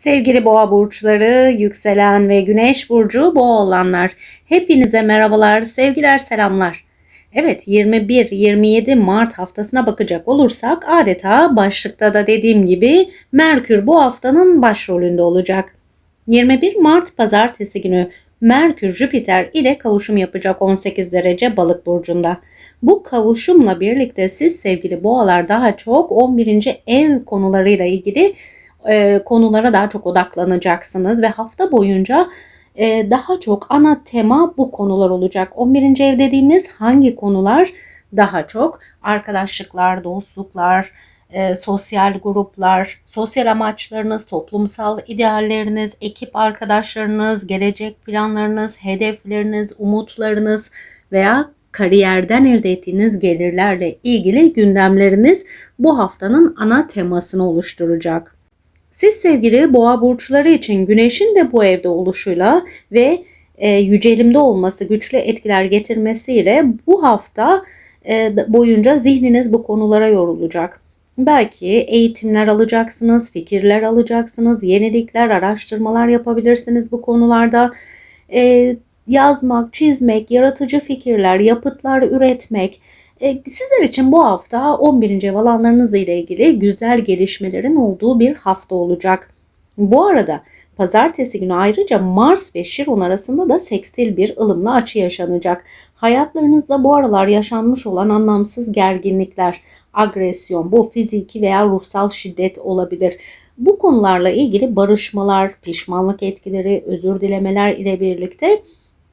Sevgili boğa burçları, yükselen ve güneş burcu boğa olanlar. Hepinize merhabalar, sevgiler, selamlar. Evet 21-27 Mart haftasına bakacak olursak adeta başlıkta da dediğim gibi Merkür bu haftanın başrolünde olacak. 21 Mart pazartesi günü Merkür Jüpiter ile kavuşum yapacak 18 derece balık burcunda. Bu kavuşumla birlikte siz sevgili boğalar daha çok 11. ev konularıyla ilgili e, konulara daha çok odaklanacaksınız ve hafta boyunca e, daha çok ana tema bu konular olacak. 11. ev dediğimiz hangi konular daha çok? Arkadaşlıklar, dostluklar, e, sosyal gruplar, sosyal amaçlarınız, toplumsal idealleriniz, ekip arkadaşlarınız, gelecek planlarınız, hedefleriniz, umutlarınız veya kariyerden elde ettiğiniz gelirlerle ilgili gündemleriniz bu haftanın ana temasını oluşturacak. Siz sevgili boğa burçları için güneşin de bu evde oluşuyla ve e, yücelimde olması, güçlü etkiler getirmesiyle bu hafta e, boyunca zihniniz bu konulara yorulacak. Belki eğitimler alacaksınız, fikirler alacaksınız, yenilikler, araştırmalar yapabilirsiniz bu konularda. E, yazmak, çizmek, yaratıcı fikirler, yapıtlar üretmek, sizler için bu hafta 11. ev alanlarınız ile ilgili güzel gelişmelerin olduğu bir hafta olacak. Bu arada pazartesi günü ayrıca Mars ve Şiron arasında da sekstil bir ılımlı açı yaşanacak. Hayatlarınızda bu aralar yaşanmış olan anlamsız gerginlikler, agresyon, bu fiziki veya ruhsal şiddet olabilir. Bu konularla ilgili barışmalar, pişmanlık etkileri, özür dilemeler ile birlikte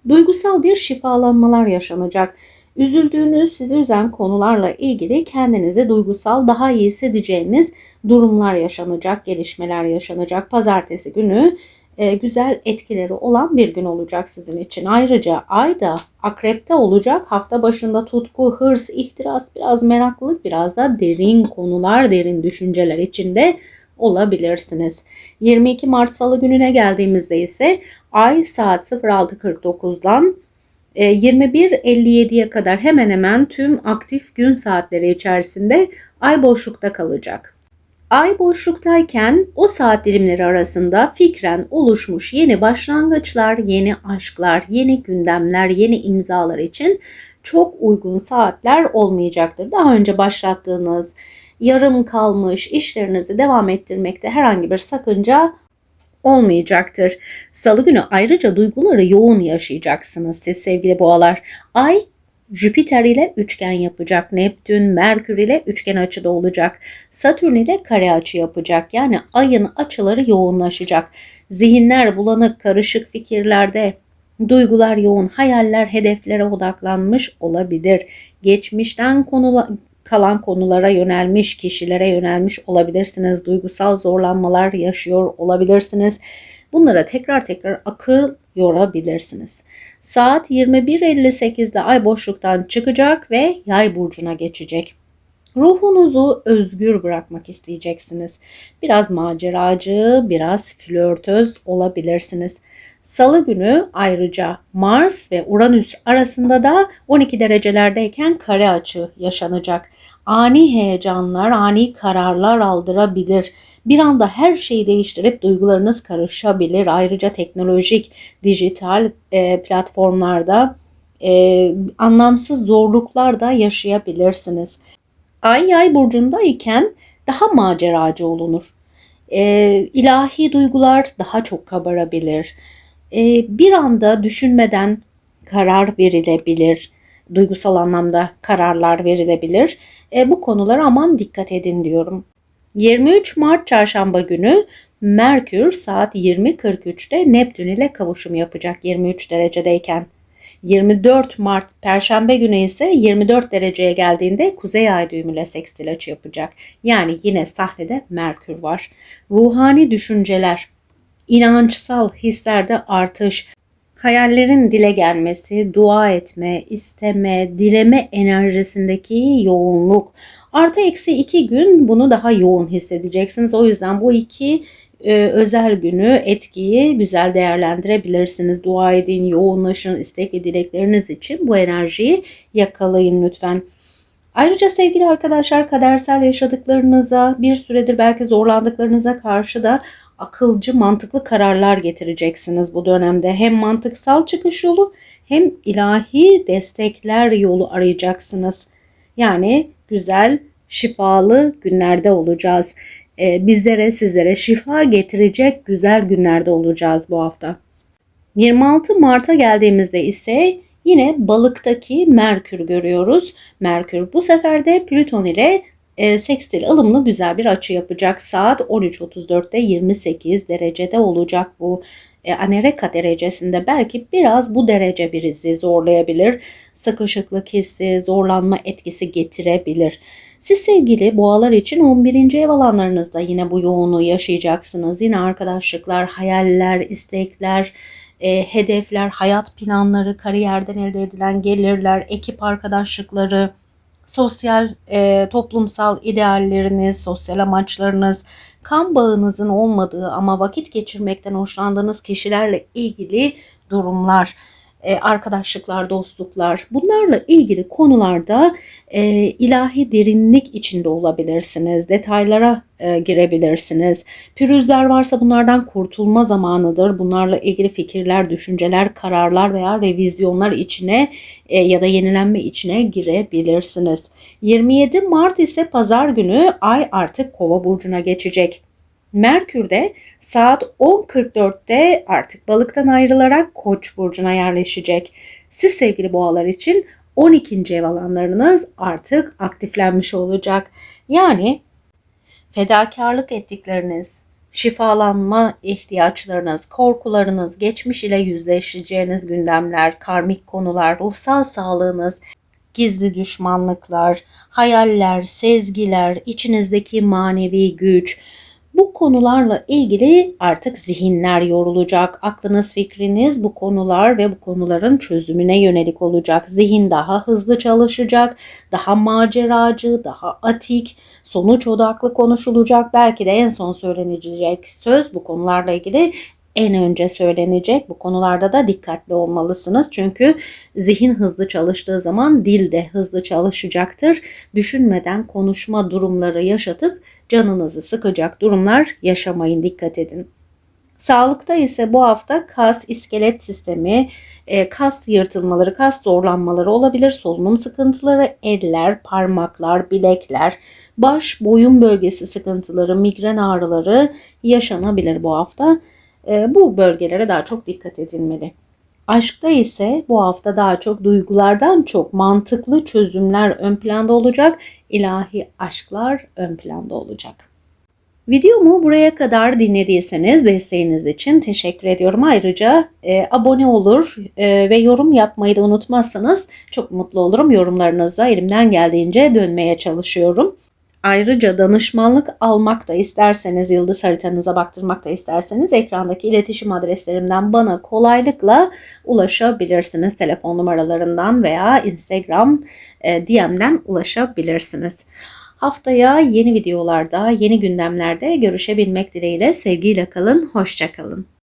duygusal bir şifalanmalar yaşanacak. Üzüldüğünüz, sizi üzen konularla ilgili kendinizi duygusal daha iyi hissedeceğiniz durumlar yaşanacak, gelişmeler yaşanacak. Pazartesi günü e, güzel etkileri olan bir gün olacak sizin için. Ayrıca ay da akrepte olacak. Hafta başında tutku, hırs, ihtiras, biraz meraklılık, biraz da derin konular, derin düşünceler içinde olabilirsiniz. 22 Mart Salı gününe geldiğimizde ise ay saat 06.49'dan 21.57'ye e, kadar hemen hemen tüm aktif gün saatleri içerisinde ay boşlukta kalacak. Ay boşluktayken o saat dilimleri arasında fikren oluşmuş yeni başlangıçlar, yeni aşklar, yeni gündemler, yeni imzalar için çok uygun saatler olmayacaktır. Daha önce başlattığınız, yarım kalmış işlerinizi devam ettirmekte herhangi bir sakınca olmayacaktır. Salı günü ayrıca duyguları yoğun yaşayacaksınız siz sevgili boğalar. Ay Jüpiter ile üçgen yapacak. Neptün, Merkür ile üçgen açıda olacak. Satürn ile kare açı yapacak. Yani ayın açıları yoğunlaşacak. Zihinler bulanık, karışık fikirlerde, duygular yoğun, hayaller hedeflere odaklanmış olabilir. Geçmişten konula, kalan konulara yönelmiş, kişilere yönelmiş olabilirsiniz. Duygusal zorlanmalar yaşıyor olabilirsiniz. Bunlara tekrar tekrar akıl yorabilirsiniz. Saat 21.58'de ay boşluktan çıkacak ve yay burcuna geçecek. Ruhunuzu özgür bırakmak isteyeceksiniz. Biraz maceracı, biraz flörtöz olabilirsiniz. Salı günü ayrıca Mars ve Uranüs arasında da 12 derecelerdeyken kare açı yaşanacak. Ani heyecanlar, ani kararlar aldırabilir. Bir anda her şeyi değiştirip duygularınız karışabilir. Ayrıca teknolojik, dijital e, platformlarda e, anlamsız zorluklar da yaşayabilirsiniz. Ay yay burcunda iken daha maceracı olunur. E, ilahi duygular daha çok kabarabilir bir anda düşünmeden karar verilebilir. Duygusal anlamda kararlar verilebilir. E, bu konulara aman dikkat edin diyorum. 23 Mart çarşamba günü Merkür saat 20.43'te Neptün ile kavuşum yapacak 23 derecedeyken. 24 Mart Perşembe günü ise 24 dereceye geldiğinde Kuzey Ay düğümüyle sekstil açı yapacak. Yani yine sahnede Merkür var. Ruhani düşünceler, inançsal hislerde artış, hayallerin dile gelmesi, dua etme, isteme, dileme enerjisindeki yoğunluk. Artı eksi iki gün bunu daha yoğun hissedeceksiniz. O yüzden bu iki e, özel günü etkiyi güzel değerlendirebilirsiniz. Dua edin, yoğunlaşın, istek ve dilekleriniz için bu enerjiyi yakalayın lütfen. Ayrıca sevgili arkadaşlar kadersel yaşadıklarınıza bir süredir belki zorlandıklarınıza karşı da akılcı, mantıklı kararlar getireceksiniz bu dönemde. Hem mantıksal çıkış yolu hem ilahi destekler yolu arayacaksınız. Yani güzel, şifalı günlerde olacağız. Ee, bizlere, sizlere şifa getirecek güzel günlerde olacağız bu hafta. 26 Mart'a geldiğimizde ise yine balıktaki Merkür görüyoruz. Merkür bu sefer de Plüton ile e, sekstil ılımlı güzel bir açı yapacak. Saat 13.34'te 28 derecede olacak bu e, anereka derecesinde belki biraz bu derece birizi zorlayabilir. Sıkışıklık hissi, zorlanma etkisi getirebilir. Siz sevgili boğalar için 11. ev alanlarınızda yine bu yoğunluğu yaşayacaksınız. Yine arkadaşlıklar, hayaller, istekler, e, hedefler, hayat planları, kariyerden elde edilen gelirler, ekip arkadaşlıkları, sosyal, e, toplumsal idealleriniz, sosyal amaçlarınız, kan bağınızın olmadığı ama vakit geçirmekten hoşlandığınız kişilerle ilgili durumlar, arkadaşlıklar, dostluklar bunlarla ilgili konularda e, ilahi derinlik içinde olabilirsiniz. Detaylara e, girebilirsiniz. Pürüzler varsa bunlardan kurtulma zamanıdır. Bunlarla ilgili fikirler, düşünceler, kararlar veya revizyonlar içine e, ya da yenilenme içine girebilirsiniz. 27 Mart ise pazar günü ay artık Kova burcuna geçecek. Merkür de saat 10.44'te artık balıktan ayrılarak Koç burcuna yerleşecek. Siz sevgili boğalar için 12. ev alanlarınız artık aktiflenmiş olacak. Yani fedakarlık ettikleriniz, şifalanma ihtiyaçlarınız, korkularınız, geçmiş ile yüzleşeceğiniz gündemler, karmik konular, ruhsal sağlığınız, gizli düşmanlıklar, hayaller, sezgiler, içinizdeki manevi güç, bu konularla ilgili artık zihinler yorulacak. Aklınız, fikriniz bu konular ve bu konuların çözümüne yönelik olacak. Zihin daha hızlı çalışacak, daha maceracı, daha atik, sonuç odaklı konuşulacak. Belki de en son söylenecek söz bu konularla ilgili en önce söylenecek. Bu konularda da dikkatli olmalısınız. Çünkü zihin hızlı çalıştığı zaman dil de hızlı çalışacaktır. Düşünmeden konuşma durumları yaşatıp canınızı sıkacak durumlar yaşamayın dikkat edin. Sağlıkta ise bu hafta kas, iskelet sistemi, e, kas yırtılmaları, kas zorlanmaları olabilir. Solunum sıkıntıları, eller, parmaklar, bilekler, baş, boyun bölgesi sıkıntıları, migren ağrıları yaşanabilir bu hafta. E, bu bölgelere daha çok dikkat edilmeli. Aşkta ise bu hafta daha çok duygulardan çok mantıklı çözümler ön planda olacak. İlahi aşklar ön planda olacak. Videomu buraya kadar dinlediyseniz desteğiniz için teşekkür ediyorum. Ayrıca e, abone olur e, ve yorum yapmayı da unutmazsanız çok mutlu olurum. Yorumlarınıza elimden geldiğince dönmeye çalışıyorum. Ayrıca danışmanlık almak da isterseniz, yıldız haritanıza baktırmak da isterseniz ekrandaki iletişim adreslerimden bana kolaylıkla ulaşabilirsiniz. Telefon numaralarından veya Instagram e, DM'den ulaşabilirsiniz. Haftaya yeni videolarda, yeni gündemlerde görüşebilmek dileğiyle sevgiyle kalın, hoşçakalın.